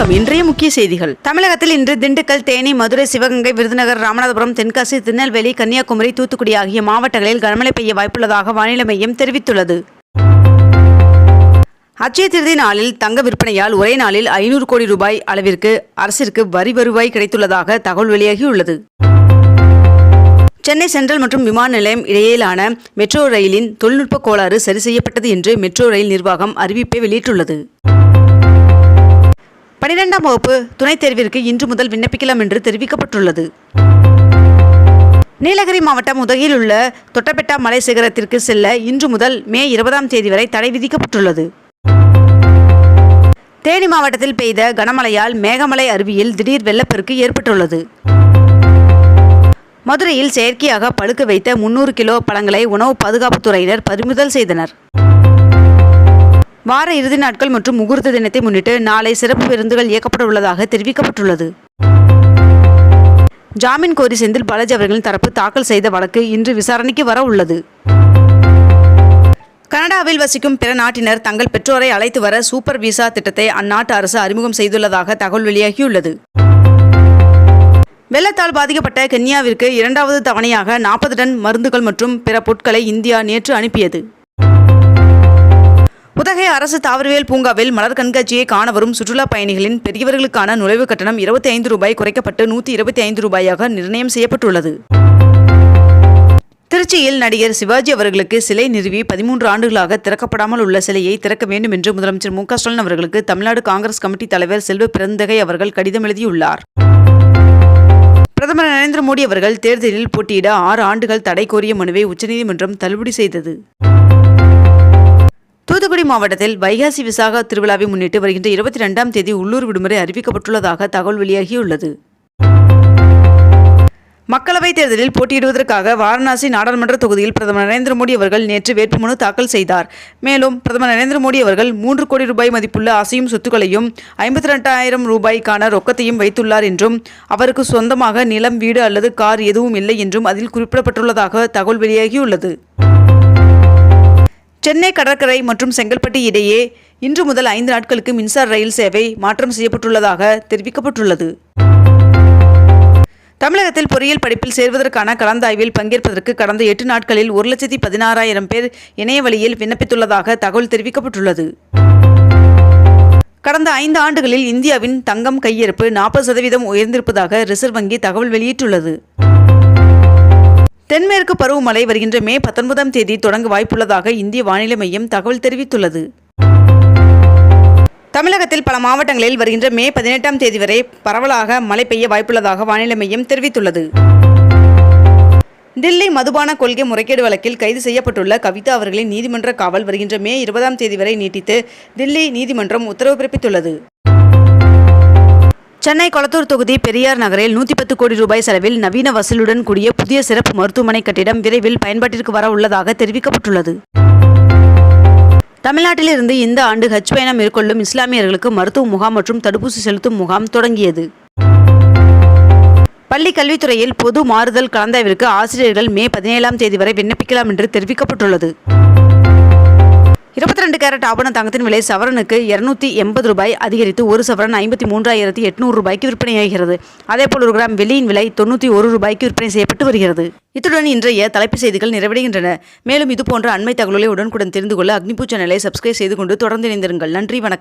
வணக்கம். இன்றைய முக்கிய செய்திகள். தமிழகத்தில் இன்று திண்டுக்கல் தேனி மதுரை சிவகங்கை விருதுநகர் ராமநாதபுரம் தென்காசி திருநெல்வேலி கன்னியாகுமரி தூத்துக்குடி ஆகிய மாவட்டங்களில் கனமழை பெய்ய வாய்ப்புள்ளதாக வானிலை மையம் தெரிவித்துள்ளது. அச்சய திருதி நாளில் தங்க விற்பனையால் ஒரே நாளில் ஐநூறு கோடி ரூபாய் அளவிற்கு அரசிற்கு வரி வருவாய் கிடைத்துள்ளதாக தகவல் வெளியாகியுள்ளது. சென்னை சென்ட்ரல் மற்றும் விமான நிலையம் இடையிலான மெட்ரோ ரயிலின் தொழில்நுட்ப கோளாறு சரி செய்யப்பட்டது என்று மெட்ரோ ரயில் நிர்வாகம் அறிவிப்பை வெளியிட்டுள்ளது. பனிரெண்டாம் வகுப்பு துணைத் தேர்விற்கு இன்று முதல் விண்ணப்பிக்கலாம் என்று தெரிவிக்கப்பட்டுள்ளது. நீலகிரி மாவட்டம் உதகையில் உள்ள தொட்டபெட்டா மலை சிகரத்திற்கு செல்ல இன்று முதல் மே இருபதாம் தேதி வரை தடை விதிக்கப்பட்டுள்ளது. தேனி மாவட்டத்தில் பெய்த கனமழையால் மேகமலை அருவியில் திடீர் வெள்ளப்பெருக்கு ஏற்பட்டுள்ளது. மதுரையில் செயற்கையாக பழுக்க வைத்த முன்னூறு கிலோ பழங்களை உணவு பாதுகாப்புத்துறையினர் பறிமுதல் செய்தனர். வார இறுதி நாட்கள் மற்றும் முகூர்த்த தினத்தை முன்னிட்டு நாளை சிறப்பு பேருந்துகள் இயக்கப்பட உள்ளதாக தெரிவிக்கப்பட்டுள்ளது. ஜாமீன் கோரி செந்தில் பாலாஜி அவர்களின் தரப்பு தாக்கல் செய்த வழக்கு இன்று விசாரணைக்கு வர உள்ளது. கனடாவில் வசிக்கும் பிற நாட்டினர் தங்கள் பெற்றோரை அழைத்து வர சூப்பர் விசா திட்டத்தை அந்நாட்டு அரசு அறிமுகம் செய்துள்ளதாக தகவல் வெளியாகியுள்ளது. வெள்ளத்தால் பாதிக்கப்பட்ட கென்யாவிற்கு இரண்டாவது தவணையாக நாற்பது டன் மருந்துகள் மற்றும் பிற பொருட்களை இந்தியா நேற்று அனுப்பியது. புதகை அரசு தாவரவியல் பூங்காவில் மலர் கண்காட்சியை காண வரும் சுற்றுலா பயணிகளின் பெரியவர்களுக்கான நுழைவுக் கட்டணம் இருபத்தி ஐந்து ரூபாய் குறைக்கப்பட்டு நூற்றி இருபத்தி ஐந்து ரூபாயாக நிர்ணயம் செய்யப்பட்டுள்ளது. திருச்சியில் நடிகர் சிவாஜி அவர்களுக்கு சிலை நிறுவி பதிமூன்று ஆண்டுகளாக திறக்கப்படாமல் உள்ள சிலையை திறக்க வேண்டும் என்று முதலமைச்சர் மு ஸ்டாலின் அவர்களுக்கு தமிழ்நாடு காங்கிரஸ் கமிட்டி தலைவர் செல்வ பிறந்தகை அவர்கள் கடிதம் எழுதியுள்ளார். பிரதமர் நரேந்திர மோடி அவர்கள் தேர்தலில் போட்டியிட ஆறு ஆண்டுகள் தடை கோரிய மனுவை உச்சநீதிமன்றம் தள்ளுபடி செய்தது. தூத்துக்குடி மாவட்டத்தில் வைகாசி விசாக திருவிழாவை முன்னிட்டு வருகின்ற இருபத்தி ரெண்டாம் தேதி உள்ளூர் விடுமுறை அறிவிக்கப்பட்டுள்ளதாக தகவல் வெளியாகியுள்ளது. மக்களவைத் தேர்தலில் போட்டியிடுவதற்காக வாரணாசி நாடாளுமன்ற தொகுதியில் பிரதமர் நரேந்திர மோடி அவர்கள் நேற்று வேட்புமனு தாக்கல் செய்தார். மேலும் பிரதமர் நரேந்திர மோடி அவர்கள் மூன்று கோடி ரூபாய் மதிப்புள்ள அசையும் சொத்துக்களையும் ஐம்பத்தி ரெண்டாயிரம் ரூபாய்க்கான ரொக்கத்தையும் வைத்துள்ளார் என்றும் அவருக்கு சொந்தமாக நிலம் வீடு அல்லது கார் எதுவும் இல்லை என்றும் அதில் குறிப்பிடப்பட்டுள்ளதாக தகவல் வெளியாகியுள்ளது. சென்னை கடற்கரை மற்றும் செங்கல்பட்டு இடையே இன்று முதல் ஐந்து நாட்களுக்கு மின்சார ரயில் சேவை மாற்றம் செய்யப்பட்டுள்ளதாக தெரிவிக்கப்பட்டுள்ளது. தமிழகத்தில் பொறியியல் படிப்பில் சேர்வதற்கான கலந்தாய்வில் பங்கேற்பதற்கு கடந்த எட்டு நாட்களில் ஒரு லட்சத்தி பதினாறாயிரம் பேர் இணைய வழியில் விண்ணப்பித்துள்ளதாக தகவல் தெரிவிக்கப்பட்டுள்ளது. கடந்த ஐந்து ஆண்டுகளில் இந்தியாவின் தங்கம் கையிருப்பு நாற்பது சதவீதம் உயர்ந்திருப்பதாக ரிசர்வ் வங்கி தகவல் வெளியிட்டுள்ளது. தென்மேற்கு பருவமழை வருகின்ற மே பத்தொன்பதாம் தேதி தொடங்க வாய்ப்புள்ளதாக இந்திய வானிலை மையம் தகவல் தெரிவித்துள்ளது. தமிழகத்தில் பல மாவட்டங்களில் வருகின்ற மே பதினெட்டாம் தேதி வரை பரவலாக மழை பெய்ய வாய்ப்புள்ளதாக வானிலை மையம் தெரிவித்துள்ளது. தில்லி மதுபான கொள்கை முறைகேடு வழக்கில் கைது செய்யப்பட்டுள்ள கவிதா அவர்களின் நீதிமன்ற காவல் வருகின்ற மே இருபதாம் தேதி வரை நீட்டித்து தில்லி நீதிமன்றம் உத்தரவு பிறப்பித்துள்ளது. சென்னை கொளத்தூர் தொகுதி பெரியார் நகரில் நூற்றி பத்து கோடி ரூபாய் செலவில் நவீன வசூலுடன் கூடிய புதிய சிறப்பு மருத்துவமனை கட்டிடம் விரைவில் பயன்பாட்டிற்கு வர உள்ளதாக தெரிவிக்கப்பட்டுள்ளது. தமிழ்நாட்டிலிருந்து இந்த ஆண்டு ஹஜ் பயணம் மேற்கொள்ளும் இஸ்லாமியர்களுக்கு மருத்துவ முகாம் மற்றும் தடுப்பூசி செலுத்தும் முகாம் தொடங்கியது. பள்ளி கல்வித்துறையில் பொது மாறுதல் கலந்தாய்விற்கு ஆசிரியர்கள் மே பதினேழாம் தேதி வரை விண்ணப்பிக்கலாம் என்று தெரிவிக்கப்பட்டுள்ளது. இருபத்தி ரெண்டு கேரட் ஆபண தங்கத்தின் விலை சவரனுக்கு இருநூத்தி எண்பது ரூபாய் அதிகரித்து ஒரு சவரன் ஐம்பத்தி மூன்றாயிரத்தி எட்நூறு ரூபாய்க்கு விற்பனையாகிறது அதேபோல் ஒரு கிராம் வெள்ளியின் விலை தொண்ணூற்றி ஒரு ரூபாய்க்கு விற்பனை செய்யப்பட்டு வருகிறது. இத்துடன் இன்றைய தலைப்புச் செய்திகள் நிறைவடைகின்றன. மேலும் இதுபோன்ற அண்மை தகவல்களை உடனுக்குடன் தெரிந்து கொள்ள அக்னிபூ சேனலை சப்ஸ்கிரைப் செய்து கொண்டு தொடர்ந்து இணைந்திருங்கள். நன்றி வணக்கம்.